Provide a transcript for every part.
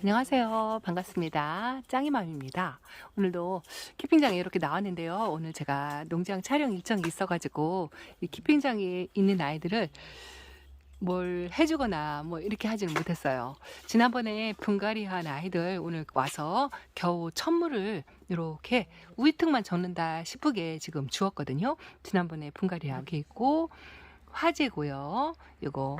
안녕하세요. 반갑습니다. 짱이맘입니다. 오늘도 키핑장에 이렇게 나왔는데요. 오늘 제가 농장 촬영 일정이 있어가지고 이 키핑장에 있는 아이들을 뭘 해주거나 뭐 이렇게 하지는 못했어요. 지난번에 분갈이한 아이들 오늘 와서 겨우 천물을 이렇게 우이특만 젓는다 싶게 지금 주었거든요. 지난번에 분갈이한 게 있고 화재고요. 이거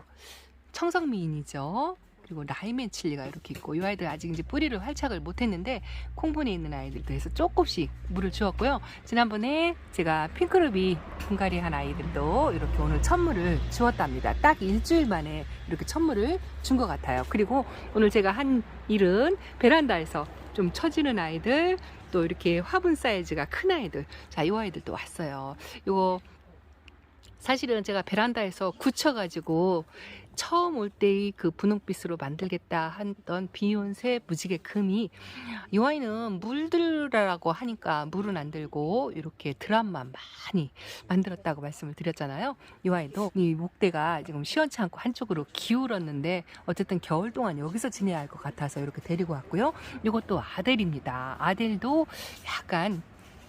청성미인이죠. 그리고 라이멘 칠리가 이렇게 있고 이 아이들 아직 이제 뿌리를 활착을 못했는데 콩분에 있는 아이들도 해서 조금씩 물을 주었고요. 지난번에 제가 핑크루비 분갈이 한 아이들도 이렇게 오늘 천물을 주었답니다. 딱 일주일 만에 이렇게 천물을 준 것 같아요. 그리고 오늘 제가 한 일은 베란다에서 좀 처지는 아이들 또 이렇게 화분 사이즈가 큰 아이들 자 이 아이들도 왔어요. 이거 사실은 제가 베란다에서 굳혀가지고 처음 올 때의 그 분홍빛으로 만들겠다 했던 비욘세 무지개 금이 이 와인은 물들라고 하니까 물은 안 들고 이렇게 드랍만 많이 만들었다고 말씀을 드렸잖아요. 이 와인도 이 목대가 지금 시원치 않고 한쪽으로 기울었는데 어쨌든 겨울 동안 여기서 지내야 할 것 같아서 이렇게 데리고 왔고요. 이것도 아델입니다. 아델도 약간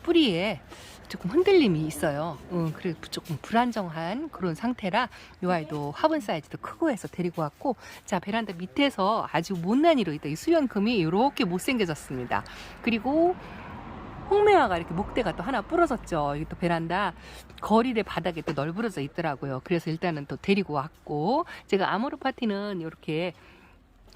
뿌리에 조금 흔들림이 있어요. 음, 그래 조금 불안정한 그런 상태라 이 아이도 화분 사이즈도 크고 해서 데리고 왔고 자 베란다 밑에서 아주 못난이로 있다 이 수연금이 이렇게 못생겨졌습니다. 그리고 홍매화가 이렇게 목대가 또 하나 부러졌죠. 이게 또 베란다 거리대 바닥에 또 널브러져 있더라고요. 그래서 일단은 또 데리고 왔고 제가 아모르 파티는 이렇게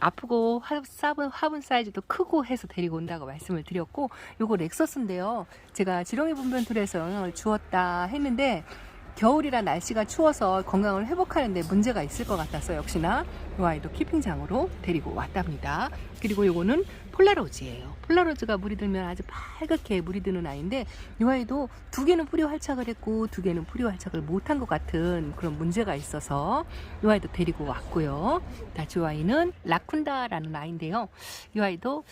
아프고 화분, 화분 사이즈도 크고 해서 데리고 온다고 말씀을 드렸고 요거 렉서스인데요. 제가 지렁이 분변 툴에서 영향을 주었다 했는데 겨울이라 날씨가 추워서 건강을 회복하는데 문제가 있을 것 같아서 역시나 이 아이도 키핑장으로 데리고 왔답니다 그리고 요거는 폴라로즈예요 폴라로즈가 물이 들면 아주 빨갛게 물이 드는 아이인데 이 아이도 두 개는 뿌리 활착을 했고 두 개는 뿌리 활착을 못한 것 같은 그런 문제가 있어서 이 아이도 데리고 왔고요. 다지 아이는 라쿤다라는 아이인데요. 이 아이도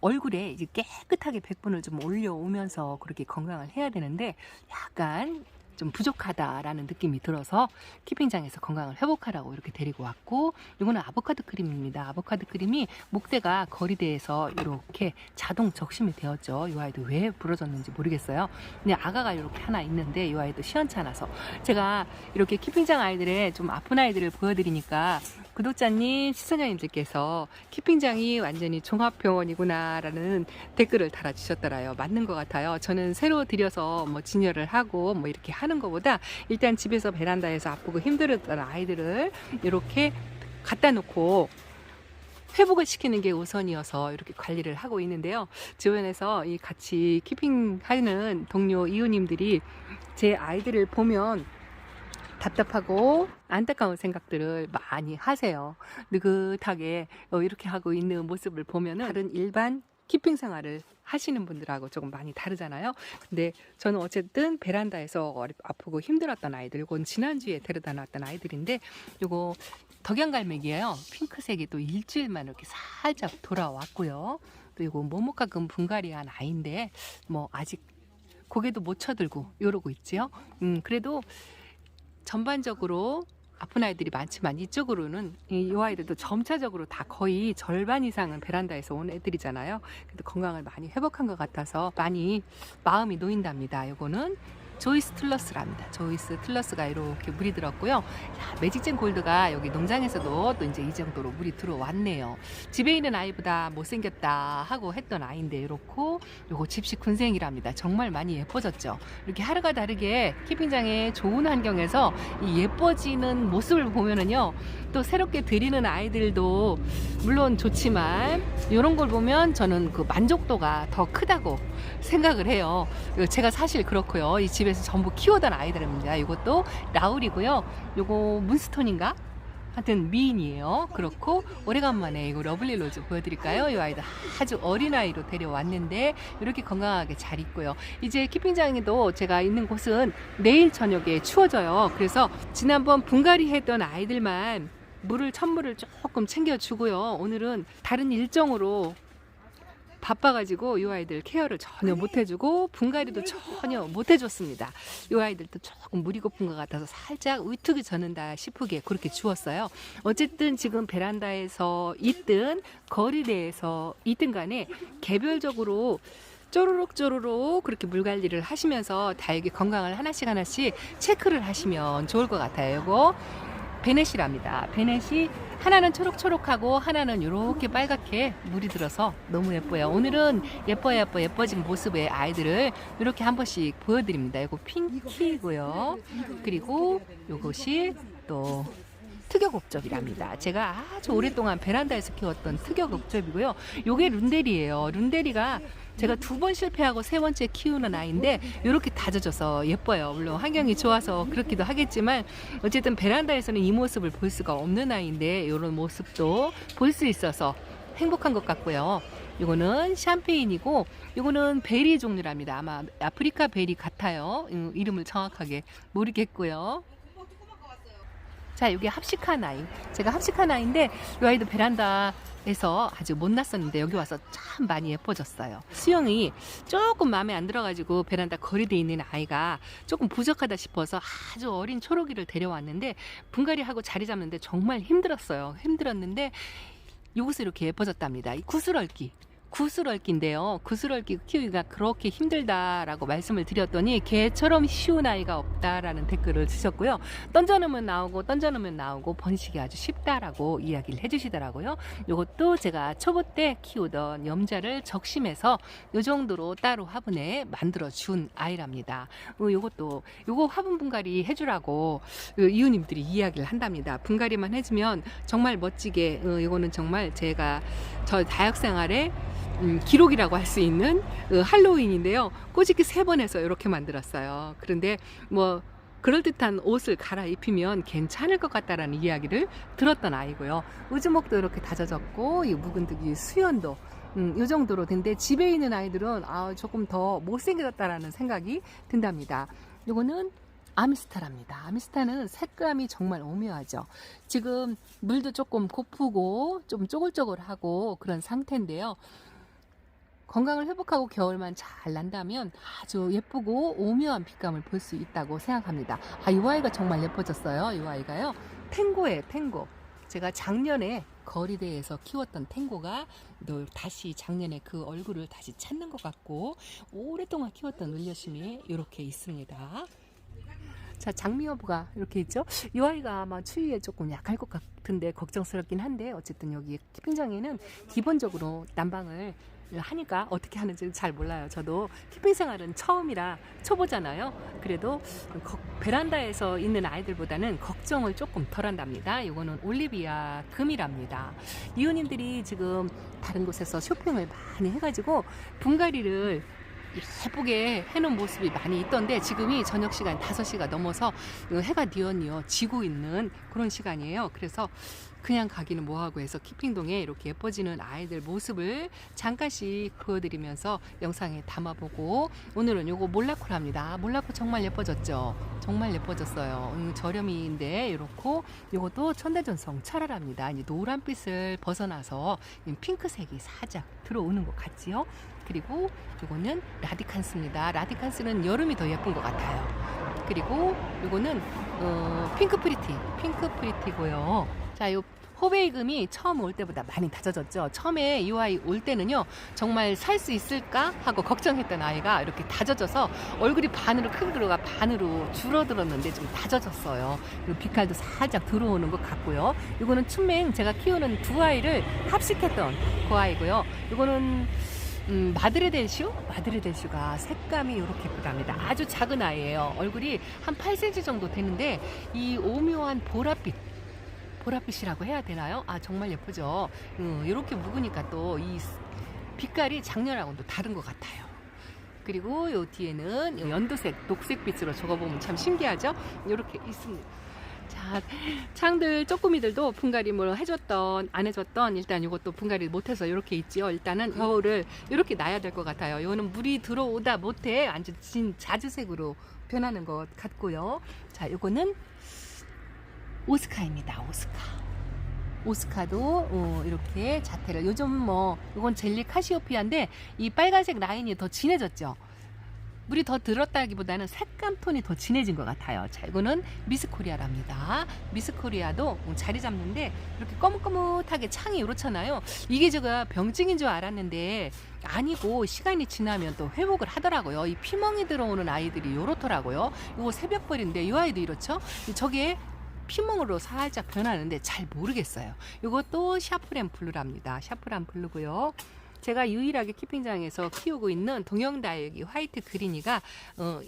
얼굴에 이제 깨끗하게 백분을 좀 올려오면서 그렇게 건강을 해야 되는데 약간 좀 부족하다라는 느낌이 들어서 키핑장에서 건강을 회복하라고 이렇게 데리고 왔고 이거는 아보카도 크림입니다. 아보카도 크림이 목대가 거리대에서 이렇게 자동 적심이 되었죠. 이 아이도 왜 부러졌는지 모르겠어요. 근데 아가가 이렇게 하나 있는데 이 아이도 시원치 않아서 제가 이렇게 키핑장 아이들의 좀 아픈 아이들을 보여드리니까 구독자님, 시청자님들께서 키핑장이 완전히 종합병원이구나라는 댓글을 달아주셨더라요. 맞는 것 같아요. 저는 새로 들여서 뭐 진열을 하고 뭐 이렇게 하는 것보다 일단 집에서 베란다에서 아프고 힘들었던 아이들을 이렇게 갖다 놓고 회복을 시키는 게 우선이어서 이렇게 관리를 하고 있는데요. 주변에서 이 같이 키핑하는 동료 이웃님들이 제 아이들을 보면 답답하고 안타까운 생각들을 많이 하세요. 느긋하게 어, 이렇게 하고 있는 모습을 보면은 다른 일반 키핑 생활을 하시는 분들하고 조금 많이 다르잖아요. 근데 저는 어쨌든 베란다에서 아프고 힘들었던 아이들, 이건 지난주에 데려다 놨던 아이들인데, 요거 덕양갈매기예요. 핑크색이 또 일주일만 이렇게 살짝 돌아왔고요. 또 이거 모모카금 분갈이한 아이인데, 뭐 아직 고개도 못 쳐들고 이러고 있지요. 음, 그래도 전반적으로 아픈 아이들이 많지만 이쪽으로는 이 이 아이들도 점차적으로 다 거의 절반 이상은 베란다에서 온 애들이잖아요. 그래도 건강을 많이 회복한 것 같아서 많이 마음이 놓인답니다. 요거는 조이스 틀러스랍니다. 조이스 틀러스가 이렇게 물이 들었고요. 야, 매직젠 골드가 여기 농장에서도 또 이제 이 정도로 물이 들어왔네요. 집에 있는 아이보다 못생겼다 하고 했던 아이인데 이렇고 요거 집시 군생이랍니다. 정말 많이 예뻐졌죠. 이렇게 하루가 다르게 키핑장의 좋은 환경에서 이 예뻐지는 모습을 보면은요. 또 새롭게 들이는 아이들도 물론 좋지만 이런 걸 보면 저는 그 만족도가 더 크다고 생각을 해요. 제가 사실 그렇고요. 이집 에서 전부 키우던 아이들입니다. 이것도 라울이고요. 요거 문스톤인가? 하여튼 미인이에요. 그렇고 오래간만에 이거 러블리 로즈 보여드릴까요? 이 아이도 아주 어린 아이로 데려왔는데 이렇게 건강하게 잘 있고요. 이제 키핑장에도 제가 있는 곳은 내일 저녁에 추워져요. 그래서 지난번 분갈이 했던 아이들만 물을 천물을 조금 챙겨주고요. 오늘은 다른 일정으로 바빠가지고 이 아이들 케어를 전혀 못 해주고 분갈이도 전혀 못 해줬습니다. 이 아이들도 조금 물이 고픈 것 같아서 살짝 위tuk이 젖는다 싶으게 그렇게 주었어요. 어쨌든 지금 베란다에서 있든 거리대에서 있든 간에 개별적으로 쪼르륵 쪼르륵 그렇게 물 관리를 하시면서 다육이 건강을 하나씩 하나씩 체크를 하시면 좋을 것 같아요. 이거 베넷이랍니다. 베넷이 하나는 초록초록하고 하나는 이렇게 빨갛게 물이 들어서 너무 예뻐요. 오늘은 예뻐 예뻐 예뻐진 모습의 아이들을 이렇게 한 번씩 보여드립니다. 이거 핑키고요. 그리고 이것이 또 특여곡접이랍니다. 제가 아주 오랫동안 베란다에서 키웠던 특여곡접이고요. 요게 룬데리예요. 룬데리가 제가 두 번 실패하고 세 번째 키우는 아이인데 이렇게 다져져서 예뻐요. 물론 환경이 좋아서 그렇기도 하겠지만 어쨌든 베란다에서는 이 모습을 볼 수가 없는 아이인데 이런 모습도 볼 수 있어서 행복한 것 같고요. 이거는 샴페인이고 이거는 베리 종류랍니다. 아마 아프리카 베리 같아요. 음, 이름을 정확하게 모르겠고요. 자, 이게 합식한 아이. 제가 합식한 아이인데 이 아이도 베란다에서 아주 못 났었는데 여기 와서 참 많이 예뻐졌어요. 수영이 조금 마음에 안 들어가지고 베란다 거리돼 있는 아이가 조금 부족하다 싶어서 아주 어린 초록이를 데려왔는데 분갈이하고 자리 잡는데 정말 힘들었어요. 힘들었는데 요것이 이렇게 예뻐졌답니다. 이 구슬 얽기. 구슬얽기인데요. 구슬얽기 키우기가 그렇게 힘들다라고 말씀을 드렸더니 개처럼 쉬운 아이가 없다라는 댓글을 주셨고요. 던져놓으면 나오고 던져놓으면 나오고 번식이 아주 쉽다라고 이야기를 해주시더라고요. 요것도 제가 초보 때 키우던 염자를 적심해서 요 정도로 따로 화분에 만들어 준 아이랍니다. 어, 요것도 요거 화분 분갈이 해주라고 그 이웃님들이 이야기를 한답니다. 분갈이만 해주면 정말 멋지게 어, 이거는 정말 제가 저 다육 생활에 음, 기록이라고 할 수 있는 어, 할로윈인데요. 꼬집기 세 번 해서 이렇게 만들었어요. 그런데 뭐 그럴듯한 옷을 갈아입히면 괜찮을 것 같다라는 이야기를 들었던 아이고요. 우주목도 이렇게 다져졌고 이 묵은득이 수연도 음, 이 정도로 된데 집에 있는 아이들은 아, 조금 더 못생겨졌다라는 생각이 든답니다. 요거는 아미스타랍니다. 아미스타는 색감이 정말 오묘하죠. 지금 물도 조금 고프고 좀 쪼글쪼글하고 그런 상태인데요. 건강을 회복하고 겨울만 잘 난다면 아주 예쁘고 오묘한 빛감을 볼 수 있다고 생각합니다. 아, 이 아이가 정말 예뻐졌어요. 이 아이가요. 탱고예요, 탱고. 제가 작년에 거리대에서 키웠던 탱고가 또 다시 작년에 그 얼굴을 다시 찾는 것 같고 오랫동안 키웠던 울려심이 이렇게 있습니다. 자, 장미여부가 이렇게 있죠. 이 아이가 아마 추위에 조금 약할 것 같은데 걱정스럽긴 한데 어쨌든 여기 키핑장에는 기본적으로 난방을 하니까 어떻게 하는지 잘 몰라요. 저도 키핑 생활은 처음이라 초보잖아요. 그래도 거- 베란다에서 있는 아이들보다는 걱정을 조금 덜 한답니다. 이거는 올리비아 금이랍니다. 이웃님들이 지금 다른 곳에서 쇼핑을 많이 해가지고 분갈이를 예쁘게 해놓은 모습이 많이 있던데 지금이 저녁 시간 5시가 넘어서 해가 뉘어뉘어 지고 있는 그런 시간이에요. 그래서 그냥 가기는 뭐하고 해서 키핑동에 이렇게 예뻐지는 아이들 모습을 잠깐씩 보여드리면서 영상에 담아보고 오늘은 요거 몰라코랍니다. 몰라코 정말 예뻐졌죠? 정말 예뻐졌어요. 음, 저렴이인데 이렇고 요것도 천대전성 차라랍니다. 이제 노란빛을 벗어나서 이 핑크색이 살짝 들어오는 것 같지요? 그리고 요거는 라디칸스입니다. 라디칸스는 여름이 더 예쁜 것 같아요. 그리고 요거는 어, 핑크 프리티, 핑크 프리티고요. 자, 요 호베이금이 처음 올 때보다 많이 다져졌죠. 처음에 이 아이 올 때는요, 정말 살 수 있을까 하고 걱정했던 아이가 이렇게 다져져서 얼굴이 반으로 들어가 반으로 줄어들었는데 좀 다져졌어요. 그리고 빛깔도 살짝 들어오는 것 같고요. 이거는 춘맹 제가 키우는 두 아이를 합식했던 그 아이고요. 이거는 음, 마드레델슈? 마드레델슈가 색감이 이렇게 예쁘답니다. 아주 작은 아이예요. 얼굴이 한 8cm 정도 되는데 이 오묘한 보랏빛 보랏빛이라고 해야 되나요? 아 정말 예쁘죠. 음, 이렇게 묵으니까 또 이 빛깔이 작년하고는 또 다른 것 같아요. 그리고 요 뒤에는 요 연두색, 녹색빛으로 적어보면 참 신기하죠? 이렇게 있습니다. 자, 창들 쪼꾸미들도 분갈이를 해줬던 안 해줬던 일단 이것도 분갈이 못해서 이렇게 있지요. 일단은 겨울을 이렇게 놔야 될 것 같아요. 이거는 물이 들어오다 못해 아주 진 자주색으로 변하는 것 같고요. 자, 이거는 오스카입니다. 오스카. 오스카도 어, 이렇게 자태를 요즘 뭐 이건 젤리 카시오피아인데 이 빨간색 라인이 더 진해졌죠. 물이 더 들었다기보다는 색감 톤이 더 진해진 것 같아요. 자, 이거는 미스코리아랍니다. 미스코리아도 자리 잡는데 이렇게 거뭇거뭇하게 창이 이렇잖아요. 이게 제가 병증인 줄 알았는데 아니고 시간이 지나면 또 회복을 하더라고요. 이 피멍이 들어오는 아이들이 이렇더라고요. 이거 새벽벌인데 이 아이도 이렇죠? 저게 피멍으로 살짝 변하는데 잘 모르겠어요. 이것도 샤프란 블루랍니다. 샤프란 블루고요. 제가 유일하게 키핑장에서 키우고 있는 동영 다육이 화이트 그린이가 어,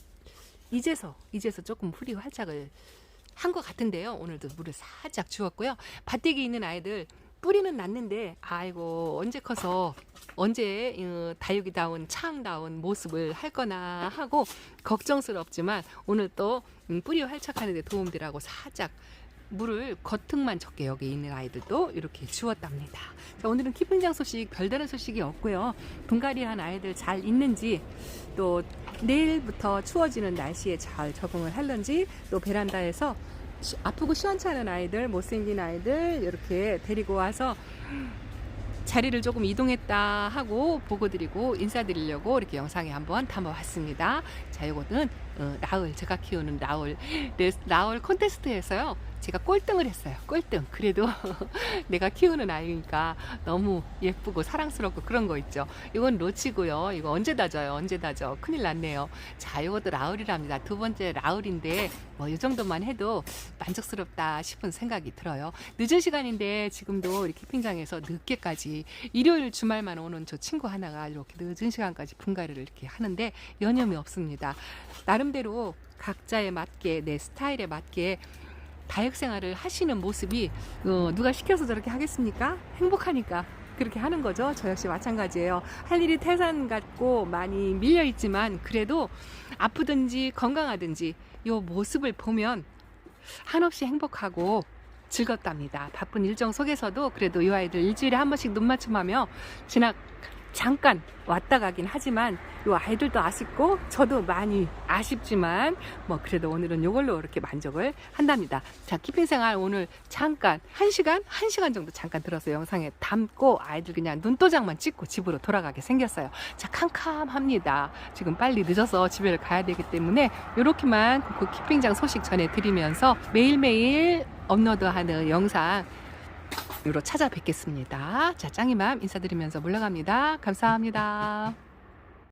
이제서 이제서 조금 풀이 활착을 한 것 같은데요. 오늘도 물을 살짝 주었고요. 밭대기 있는 아이들 뿌리는 났는데 아이고 언제 커서 언제 어, 다육이다운 창다운 모습을 할 거나 하고 걱정스럽지만 오늘 또 음, 뿌리 활착하는 데 도움되라고 살짝 물을 겉흙만 적게 여기 있는 아이들도 이렇게 주었답니다. 자, 오늘은 키핑장 소식 별다른 소식이 없고요. 분갈이한 아이들 잘 있는지 또 내일부터 추워지는 날씨에 잘 적응을 할런지 또 베란다에서 시- 아프고 시원찮은 아이들 못생긴 아이들 이렇게 데리고 와서 자리를 조금 이동했다 하고 보고 드리고 인사드리려고 이렇게 영상에 한번 담아봤습니다. 자, 이거는 어, 라울 제가 키우는 라울 네, 라울 콘테스트에서요. 제가 꼴등을 했어요. 꼴등. 그래도 내가 키우는 아이니까 너무 예쁘고 사랑스럽고 그런 거 있죠. 이건 로치고요. 이거 언제 다져요? 언제 다져? 큰일 났네요. 자, 이것도 라울이랍니다. 두 번째 라울인데 뭐 이 정도만 해도 만족스럽다 싶은 생각이 들어요. 늦은 시간인데 지금도 이 키핑장에서 늦게까지 일요일 주말만 오는 저 친구 하나가 이렇게 늦은 시간까지 분갈이를 이렇게 하는데 여념이 없습니다. 나름 대로 각자에 맞게 내 스타일에 맞게 다육 생활을 하시는 모습이 어, 누가 시켜서 저렇게 하겠습니까? 행복하니까 그렇게 하는 거죠. 저 역시 마찬가지예요. 할 일이 태산 같고 많이 밀려 있지만 그래도 아프든지 건강하든지 이 모습을 보면 한없이 행복하고 즐겁답니다. 바쁜 일정 속에서도 그래도 이 아이들 일주일에 한 번씩 눈 맞춤하며 지나 잠깐 왔다 가긴 하지만 이 아이들도 아쉽고 저도 많이 아쉽지만 뭐 그래도 오늘은 이걸로 이렇게 만족을 한답니다. 자 키핑 생활 오늘 잠깐 한 시간 한 시간 정도 잠깐 들어서 영상에 담고 아이들 그냥 눈도장만 찍고 집으로 돌아가게 생겼어요. 자 캄캄합니다. 지금 빨리 늦어서 집에 가야 되기 때문에 이렇게만 그 키핑장 소식 전해드리면서 매일매일 업로드하는 영상 으로 찾아뵙겠습니다. 자, 짱이맘 인사드리면서 물러갑니다. 감사합니다.